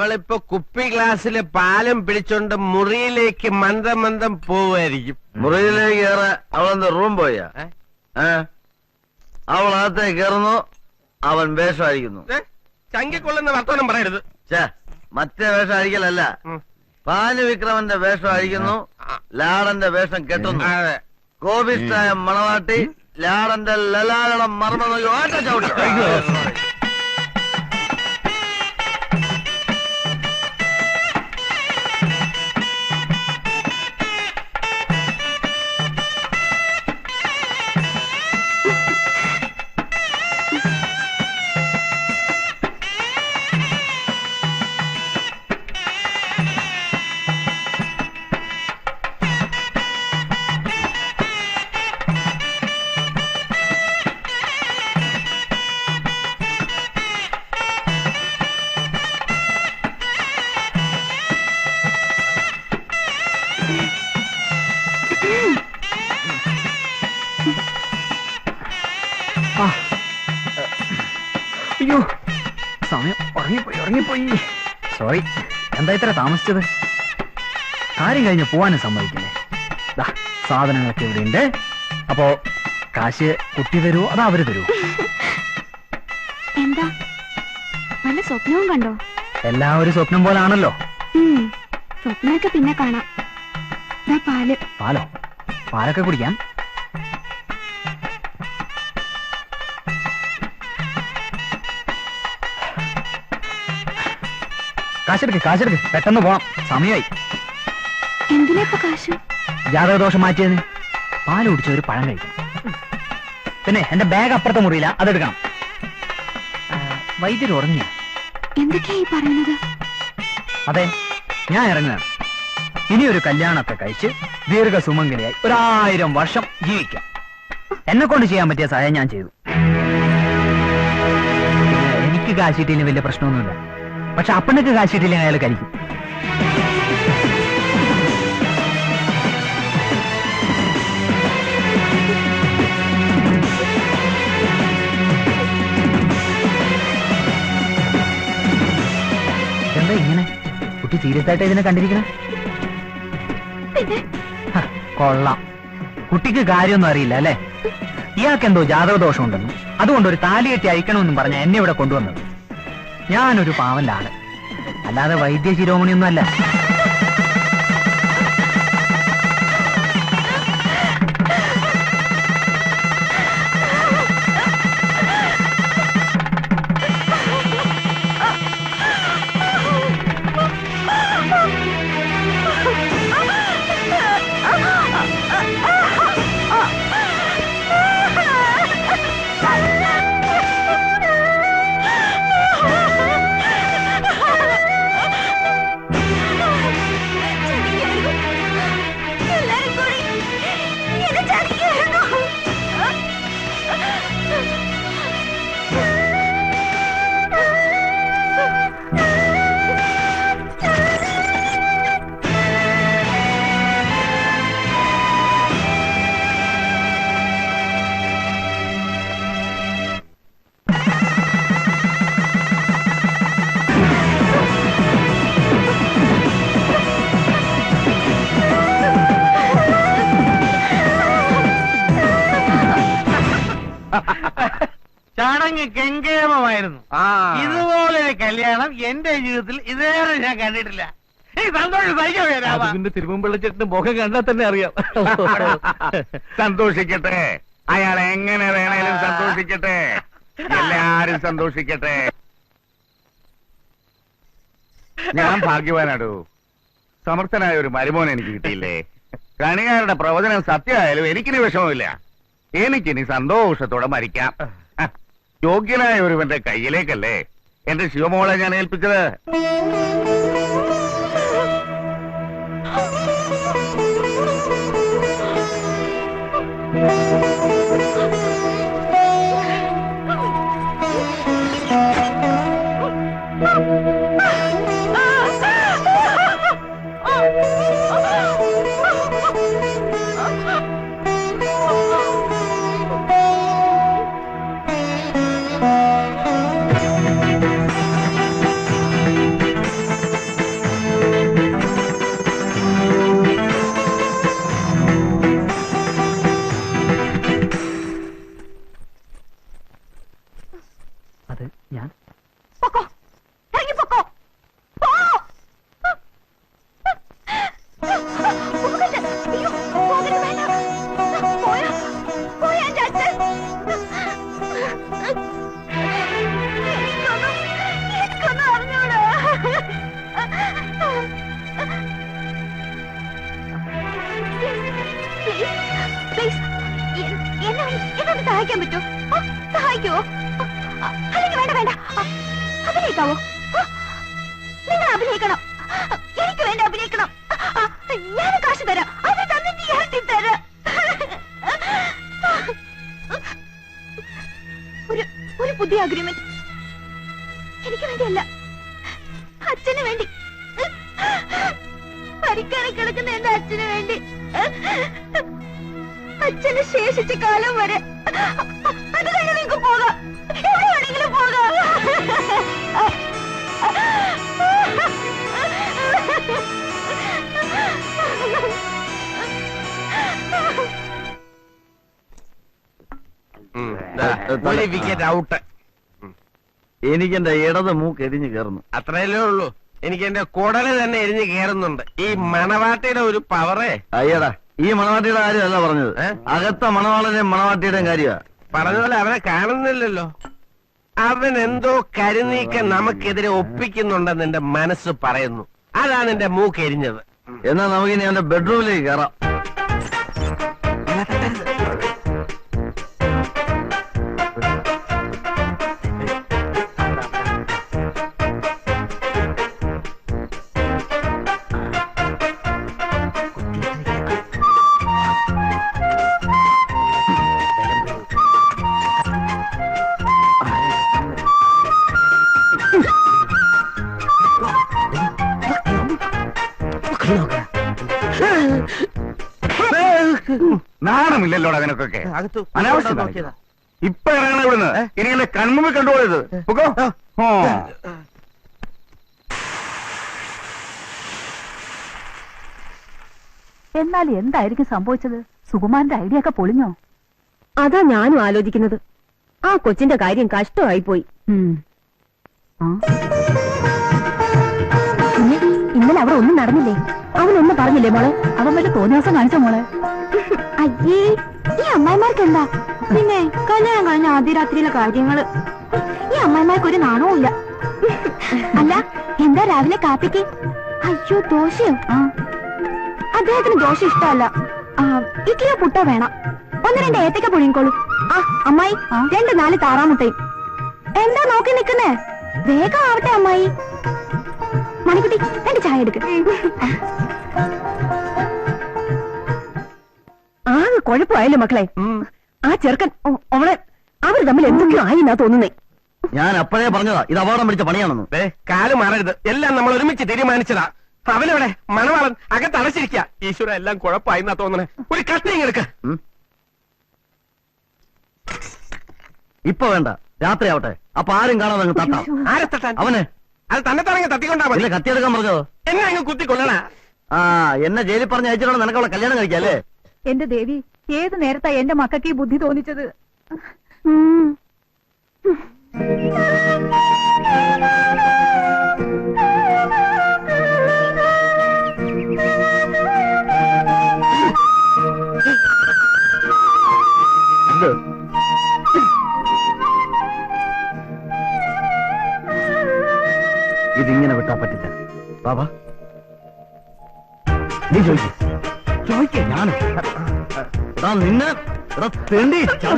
അവളിപ്പോ കുപ്പി ഗ്ലാസ്സിലെ പാലം പിടിച്ചോണ്ട് മുറിയിലേക്ക് മന്ദം മന്ദം പോവായിരിക്കും മുറിയിലേക്ക് കയറാൻ അവളെന്ത് റൂം പോയാ? അവൾ അകത്തേക്ക് കയറുന്നു അവൻ വേഷമായിരിക്കുന്നു? ചങ്കിക്കൊള്ളുന്ന വർത്തമാനം പറയരുത്. ഛേ മറ്റേ വേഷം അഴിക്കലല്ല. പാൽ വിക്രമന്റെ വേഷം അഴിക്കുന്നു ലാടന്റെ വേഷം കെട്ടുന്നു. കോപിഷ്ടായ മണവാട്ടി ലാടന്റെ ലലാടം മർമ്മ ഒറ്റ ചവിട്ട്. സമയം. ഉറങ്ങിപ്പോയി ഉറങ്ങിപ്പോയി. സോറി എന്താ ഇത്ര താമസിച്ചത്? കാര്യം കഴിഞ്ഞ് പോവാനും സമ്മതിക്കില്ലേ? ദാ, സാധനങ്ങളൊക്കെ ഇവിടെ ഉണ്ട് അപ്പോ കാശ് കുട്ടി തരുമോ അതോ അവർ തരുമോ എന്താ? നല്ല സ്വപ്നവും കണ്ടോ? എല്ലാം ഒരു സ്വപ്നം പോലാണല്ലോ. ആണല്ലോ സ്വപ്നമൊക്കെ പിന്നെ കാണാം. പാൽ. പാലോ? പാലൊക്കെ കുടിക്കാം. കാശെടുക്ക് കാശെടുക്ക്. പെട്ടെന്ന് പോണം. സമയമായി എന്തിനാ ഇപ്പൊ കാശ്? ജാതകദോഷം മാറ്റിയതിന് പാൽ കുടിച്ച ഒരു പഴം കഴിക്കണം. പിന്നെ എന്റെ ബാഗ് അപ്പുറത്തെ മുറിയില്ല അതെടുക്കണം. വൈദ്യർ ഉറങ്ങിയ? എന്തൊക്കെയാ ഈ പറയുന്നത്? അതെ ഞാൻ ഇറങ്ങുകയാണ്. ഇനി ഒരു കല്യാണത്തെ കഴിച്ച് ദീർഘ സുമംഗലിയായി ഒരായിരം വർഷം ജീവിക്കാം. എന്നെ കൊണ്ട് ചെയ്യാൻ പറ്റിയ സഹായം ഞാൻ ചെയ്തു. എനിക്ക് കാശിട്ടിന് വലിയ പ്രശ്നമൊന്നുമില്ല. പക്ഷെ അപ്പണക്ക് കാശിട്ടില്ലെങ്കിൽ അയാൾ കഴിക്കും. എന്താ ഇങ്ങനെ? കുട്ടി സീരിയസ് ആയിട്ട് ഇതിനെ കണ്ടിരിക്കണേ? ഹ, കൊള്ളാം. കുട്ടിക്ക് കാര്യമൊന്നും അറിയില്ല അല്ലേ? ഇയാൾക്ക് എന്തോ ജാതകദോഷം ഉണ്ടെന്നും അതുകൊണ്ട് ഒരു താലി കെട്ടി അയക്കണമെന്നും പറഞ്ഞ എന്നെ ഇവിടെ കൊണ്ടുവന്നത്. ഞാനൊരു പാവന്റെ അല്ലാതെ വൈദ്യ ശിരോമണിയൊന്നും അല്ല ചടങ്ങ് കെങ്കേമമായിരുന്നു ഇതുപോലെ കല്യാണം എന്റെ ജീവിതത്തിൽ ഇതേറെ ഞാൻ കണ്ടിട്ടില്ല. സന്തോഷം തിരുവമ്പിള്ളച്ചേട്ടന്റെ മുഖം കണ്ടാൽ തന്നെ അറിയാം. സന്തോഷിക്കട്ടെ. അയാൾ എങ്ങനെ വേണേലും സന്തോഷിക്കട്ടെ. എല്ലാരും സന്തോഷിക്കട്ടെ. ഞാൻ ഭാഗ്യവാനാടു. സമർത്ഥനായ ഒരു മരുമോൻ എനിക്ക് കിട്ടിയില്ലേ. കണികാരുടെ പ്രവചനം സത്യമായാലും എനിക്കിനി വിഷമമില്ല. എനിക്കിനി സന്തോഷത്തോടെ മരിക്കാം. യോഗ്യനായ ഒരുവന്റെ കയ്യിലേക്കല്ലേ എന്റെ ശിവമോളെ ഞാൻ ഏൽപ്പിച്ചത് അഭിനയിക്കണം. എനിക്ക് വേണ്ടി അഭിനയിക്കണം. ഞാൻ കാശ് തരാം. അത് തന്നെ ഇരട്ടി തരാം. ഒരു ഒരു പുതിയ അഗ്രിമെന്റ് എനിക്ക് വേണ്ടിയല്ല. അച്ഛന് വേണ്ടി. പരിക്കാനെ കിടക്കുന്ന എന്റെ അച്ഛന് വേണ്ടി. അച്ഛന് ശേഷിച്ച കാലം വരെ. അത് കഴിഞ്ഞ് നിങ്ങൾക്ക് പോകാം. എവിടെ വേണമെങ്കിലും പോകാം. ഒരു വിക്കറ്റ് ഔട്ട് എനിക്ക് എന്റെ ഇടത് മൂക്ക് എരിഞ്ഞു കയറുന്നു അത്രയല്ലേ ഉള്ളൂ. എനിക്ക് എന്റെ കുടൽ തന്നെ എരിഞ്ഞു കയറുന്നുണ്ട് ഈ മണവാട്ടിയുടെ ഒരു പവറേ അയ്യടാ ഈ മണവാട്ടിയുടെ കാര്യമല്ല പറഞ്ഞത്? അകത്ത മണവാളന്റെയും മണവാട്ടിയുടെയും കാര്യമാ. പറഞ്ഞ പോലെ അവനെ കാണുന്നില്ലല്ലോ. അവൻ എന്തോ കരുനീക്കം നമുക്കെതിരെ ഒപ്പിക്കുന്നുണ്ടെന്ന് എന്റെ മനസ്സ് പറയുന്നു. അതാണ് എന്റെ മൂക്ക് എരിഞ്ഞത്. എന്നാ നമുക്കിനി അവന്റെ ബെഡ്റൂമിലേക്ക് കയറാം. നാണമില്ലല്ലോടാ അതിനൊക്കെ അകത്ത് അനാവശ്യം നോക്കിയതാ. ഇപ്പൊ ഇറങ്ങണം ഇവിടുന്ന് ഇനി എന്റെ കൺമുമ്പിൽ കണ്ടുപോയത്. പൊക്കോ. എന്നാൽ എന്തായിരിക്കും സംഭവിച്ചത്? സുകുമാരന്റെ ഐഡിയ ഒക്കെ പൊളിഞ്ഞോ? അതാ ഞാനും ആലോചിക്കുന്നത്. ആ കൊച്ചിന്റെ കാര്യം കഷ്ടമായി പോയി ഇന്നലെ അവിടെ ഒന്നും നടന്നില്ലേ? അവനൊന്നും പറഞ്ഞില്ലേ മോളെ? അവൻ വല്ല തോന്നിയാസം കാണിച്ചോ മോളെ? അയ്യേ ഈ അമ്മായിമാർക്ക് എന്താ പിന്നെ കല്യാണം കഴിഞ്ഞ ആദ്യ രാത്രിയിലെ കാര്യങ്ങൾ. ഈ അമ്മായിമാർക്ക് ഒരു നാണവും ഇല്ല അല്ല എന്താ രാവിലെ കാപ്പിക്ക്? അയ്യോ ദോശയോ? അദ്ദേഹത്തിന് ദോശ ഇഷ്ടമല്ല. ഇഡ്ഡലിയോ പുട്ടോ വേണം. ഒന്ന് രണ്ട് ഏത്തക്ക പുഴുങ്ങിക്കോളൂ. ആ അമ്മായി രണ്ട് നാല് താറാമുട്ടയും. എന്താ നോക്കി നിക്കുന്നേ വേഗം ആവട്ടെ അമ്മായി. മണിക്കുട്ടി രണ്ട് ചായ എടുക്ക്. ആകെ കുഴപ്പമായല്ലോ മക്കളെ? ആ ചെറുക്കൻ അവളെ അവർ തമ്മിൽ എന്തൊക്കെയോ ആയി എന്നാ തോന്നുന്നേ. ഞാൻ അപ്പോഴേ പറഞ്ഞതാ ഇത് അപകടം പിടിച്ച പണിയാണെന്ന്. ദേ, കാൽ മാറരുത്. എല്ലാം നമ്മൾ ഒരുമിച്ച് തീരുമാനിച്ചതാ. അവനവിടെ മണവാളൻ അകത്ത് അടച്ചിരിക്കുക ഈശ്വര എല്ലാം കുഴപ്പമായി എന്നാ തോന്നണേ. ഒരു കട്ടിങ് എടുക്ക. ഉം? ഇപ്പൊ വേണ്ട. രാത്രി ആവട്ടെ. അപ്പൊ ആരും കാണാതെ അങ്ങ് തട്ടാം. ആരെ തട്ടാൻ? അവന്. അത് തന്നെ തന്നെ തട്ടിക്കൊണ്ടാ മതി. ഇല്ല കത്തിയെടുക്കാൻ പറഞ്ഞോ എന്നെ അങ്ങ് കുത്തിക്കൊള്ളണ ആ എന്നെ ജയിലിൽ പറഞ്ഞ് അയച്ചിട്ടാണ് നിനക്കവിടെ കല്യാണം കഴിക്കാം അല്ലേ എന്റെ ദേവി ഏത് നേരത്താ എന്റെ മക്കൾക്ക് ഈ ബുദ്ധി തോന്നിച്ചത്?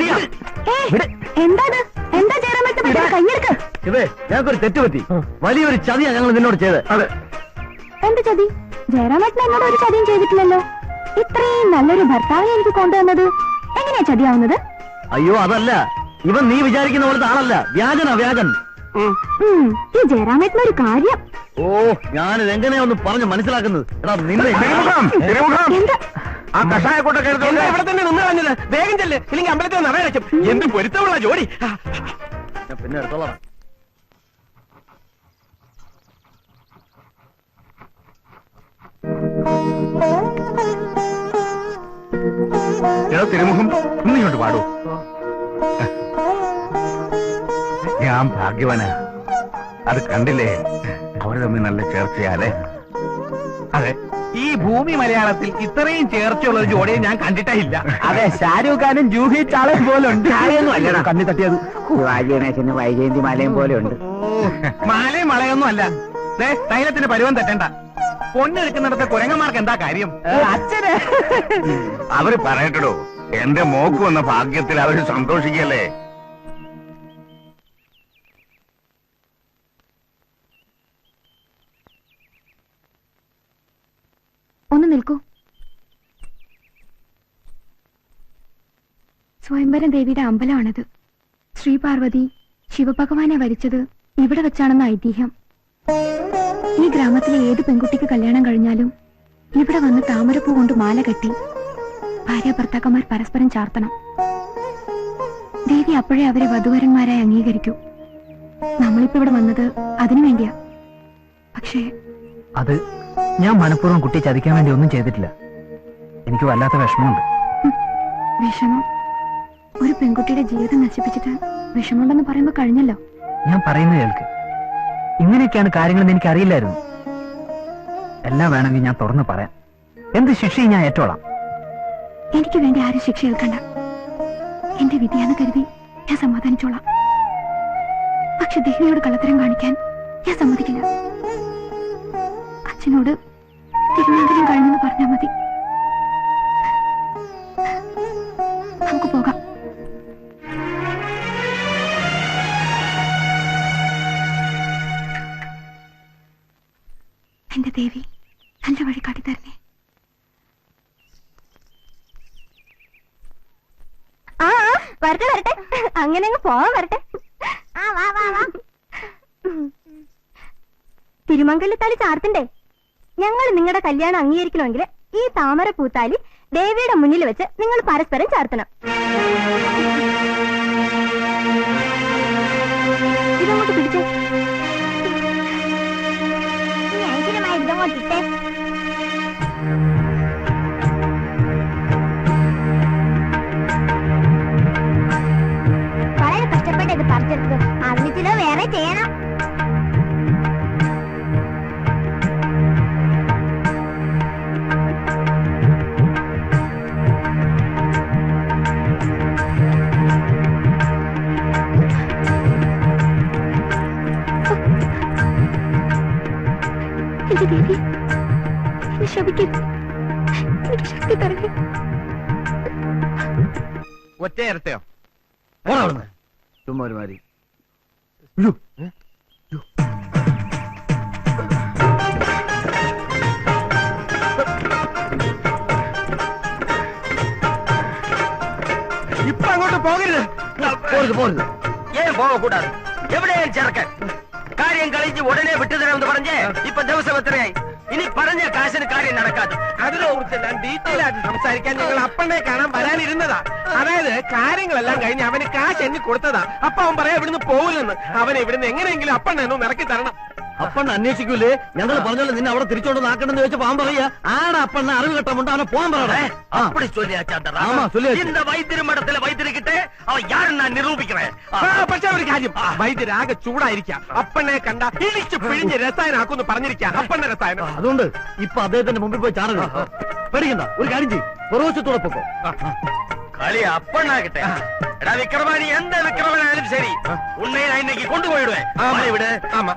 വിട്. എന്താ ചേരാൻ പറ്റും കയ്യെടുക്ക ഞങ്ങൾക്കൊരു വലിയൊരു ചതിയാ ഞങ്ങൾ നിന്നോട് ചെയ്ത് അതെ. എന്ത് ചതി? ജയറാമേട്ടൻ എന്നോട് ഒരു ചതിയും ചെയ്തിട്ടില്ലല്ലോ. ഇത്രയും നല്ലൊരു ഭർത്താവിനെ എനിക്ക് കൊണ്ടുവന്നത് എങ്ങനെയാ ചതിയാവുന്നത്? അയ്യോ അതല്ല. ഇവൻ നീ വിചാരിക്കുന്ന പോലത്തെ ആളല്ല. വ്യാജനാ വ്യാജൻ. ഈ ജയറാമേട്ടൻ ഒരു കാര്യം. ഓ ഞാനിത് എങ്ങനെയാ ഒന്ന് പറഞ്ഞ് മനസ്സിലാക്കുന്നത്. എന്താ? ആ കഷായ കൂട്ടൊക്കെ ഇവിടെ തന്നെ നിന്ന് കളഞ്ഞത്? വേഗം ചെല്ല്. ഇല്ലെങ്കിൽ അമ്പലത്തിൽ നിറയടയ്ക്കും എന്ത് പൊരുത്തമുള്ള ജോലി? പിന്നെ എടുത്തോളാം. എടോ തിരുമുഖം ഒന്ന് ഇങ്ങോട്ട് പാടൂ. ഞാൻ ഭാഗ്യവാനാ. അത് കണ്ടില്ലേ? അവർ തമ്മിൽ നല്ല ചേർച്ചയാലേ അതെ. ഈ ഭൂമി മലയാളത്തിൽ ഇത്രയും ചേർച്ചയുള്ള ഒരു ജോഡിയെ ഞാൻ കണ്ടിട്ടേ ഇല്ല അതെ ഷാരൂഖ് ഖാനും ജൂഹി ചാളും പോലെ ഉണ്ട് കണ്ണി തട്ടിയത് ഗണേശന് വൈജയന്തി മലയും പോലെ ഉണ്ട് മലയും മലയൊന്നും അല്ല. ദേ, തൈലത്തിന്റെ പരുവം തട്ടണ്ട പൊണ്ണെടുക്കുന്നിടത്തെ കുരങ്ങന്മാർക്ക് എന്താ കാര്യം? അച്ഛനെ. അവർ പറയട്ടോ എന്റെ മോക്ക് വന്ന ഭാഗ്യത്തിൽ അവർ സന്തോഷിക്കല്ലേ? ഒന്ന് നിൽക്കൂ. സ്വയംവരം ദേവിയുടെ അമ്പലമാണത്. ശ്രീപാർവതി ശിവഭഗവാനെ വരിച്ചത് ഇവിടെ വെച്ചാണെന്ന ഐതിഹ്യം. ഈ ഗ്രാമത്തിലെ ഏത് പെൺകുട്ടിക്ക് കല്യാണം കഴിഞ്ഞാലും ഇവിടെ വന്ന് താമരപ്പൂ കൊണ്ട് മാല കെട്ടി ഭാര്യ ഭർത്താക്കന്മാർ പരസ്പരം ചാർത്തണം. ദേവി അപ്പോഴേ അവരെ വധുവരന്മാരായി അംഗീകരിക്കൂ. നമ്മളിപ്പോ ഇവിടെ വന്നത് അതിനു വേണ്ടിയാ. പക്ഷേ അത് ഞാൻ മനഃപൂർവം കുട്ടിയെ ചതിക്കാൻ വേണ്ടി ഒന്നും ചെയ്തിട്ടില്ല. എനിക്ക് വല്ലാത്ത വിഷമമുണ്ട്. വിഷമം? ഒരു പെൺകുട്ടിയുടെ ജീവിതം നശിപ്പിച്ചിട്ട് വിഷമമുണ്ടെന്ന് പറയുമ്പോ കഴിഞ്ഞല്ലോ. ഞാൻ പറയുന്നത് കേൾക്ക്. ഇങ്ങനെയൊക്കെയാണ് കാര്യങ്ങളെന്ന് എനിക്ക് അറിയില്ലായിരുന്നു എല്ലാം വേണമെങ്കിൽ ഞാൻ തുറന്നു പറയാം. എന്ത് ശിക്ഷയും ഞാൻ ഏറ്റോളാം. എനിക്ക് വേണ്ടി ആരും ശിക്ഷ ഏൽക്കണ്ട. എന്റെ വിധിയാന്ന് കരുതി ഞാൻ സമാധാനിച്ചോളാം. പക്ഷെ ദേവിയോട് കള്ളത്തരം കാണിക്കാൻ ഞാൻ സമ്മതിക്കില്ല. അച്ഛനോട് തിരുവനന്തപുരം കഴിഞ്ഞെന്ന് പറഞ്ഞാൽ മതി. നമുക്ക് പോകാം. എന്റെ ദേവി നല്ല വഴി കാട്ടിത്തരണേ തരണേ. ആ, വരട്ടെ വരട്ടെ. അങ്ങനെ അങ്ങ് പോവാൻ വരട്ടെ. ആ വാ വാ വാ. തിരുമംഗലി താലി ചാർത്തണ്ടേ ഞങ്ങൾ നിങ്ങളുടെ കല്യാണം അംഗീകരിക്കണമെങ്കിൽ ഈ താമര പൂത്താലി ദേവിയുടെ മുന്നിൽ വെച്ച് നിങ്ങൾ പരസ്പരം ചാർത്തണം. ഒറ്റയരത്തെയോ ചുമ്മാ ഒരു മാതിരി இப்ப அங்கோட்டு போகிறது போறது போறது ஏன் போக கூடாது எவ்வளவு சரக்கு காரியம் கழிஞ்சு உடனே விட்டு விட்டுதரேன் வந்து பறஞ்சே இப்ப தவசம் எத்தனை ഇനി പറഞ്ഞ കാശിന് കാര്യം നടക്കാതെ. അതിനെ കുറിച്ച് ഞാൻ ഡീറ്റെയിൽ ആയിട്ട് സംസാരിക്കാൻ ഞങ്ങൾ അപ്പണ്ണെ കാണാൻ വരാനിരുന്നതാ. അതായത് കാര്യങ്ങളെല്ലാം കഴിഞ്ഞ് അവന് കാശ് എണ്ണി കൊടുത്തതാ. അപ്പൊ അവൻ പറയാ ഇവിടുന്ന് പോകില്ലെന്ന് അവൻ ഇവിടുന്ന് എങ്ങനെയെങ്കിലും അപ്പണ്ണ ഒന്ന് ഇറക്കി തരണം. അപ്പണ്ണ അന്വേഷിക്കൂലേ ഞങ്ങൾ പറഞ്ഞല്ലോ നിന്നെ അവിടെ തിരിച്ചോണ്ട് നാക്കണ്ടെന്ന് ചോദിച്ച പാമ്പ് പറയാ ആടാ അപ്പണ്ണ അറിവ് കെട്ടമുണ്ട് അവനെ പോകാൻ പറയണേ அப்படி சொல்லியாச்சாண்டா ஆமா, சொல்லியாச்சு. இந்த வைத்திரு மடத்துல வைத்திருக்கிட்டு அவன் யாருன்னு நான் நிரூபிக்கிறேன் പക്ഷെ ഒരു കാര്യം വൈദ്യരാകെ ചൂടായിരിക്കാം അപ്പനെ കണ്ട ഇടിച്ച് പിഴിഞ്ഞ് രസായനാക്കുന്ന് പറഞ്ഞിരിക്കാം അപ്പണ്ണ രസായനം അതുകൊണ്ട് ഇപ്പൊ അദ്ദേഹത്തിന്റെ മുമ്പിൽ പോയി ചാടരുത് പേടിക്കണ്ട ഒരു കാര്യം ചെയ്യും പുറവശത്തോടെ പൊക്കോ களி அப்பண்ணாகிட்ட எடா விக்ரமா நீ எந்த விக்ரமனாலும் சரி உன்னை நான் இன்னைக்கு கொண்டு போயிடுவேன் விடு ஆமா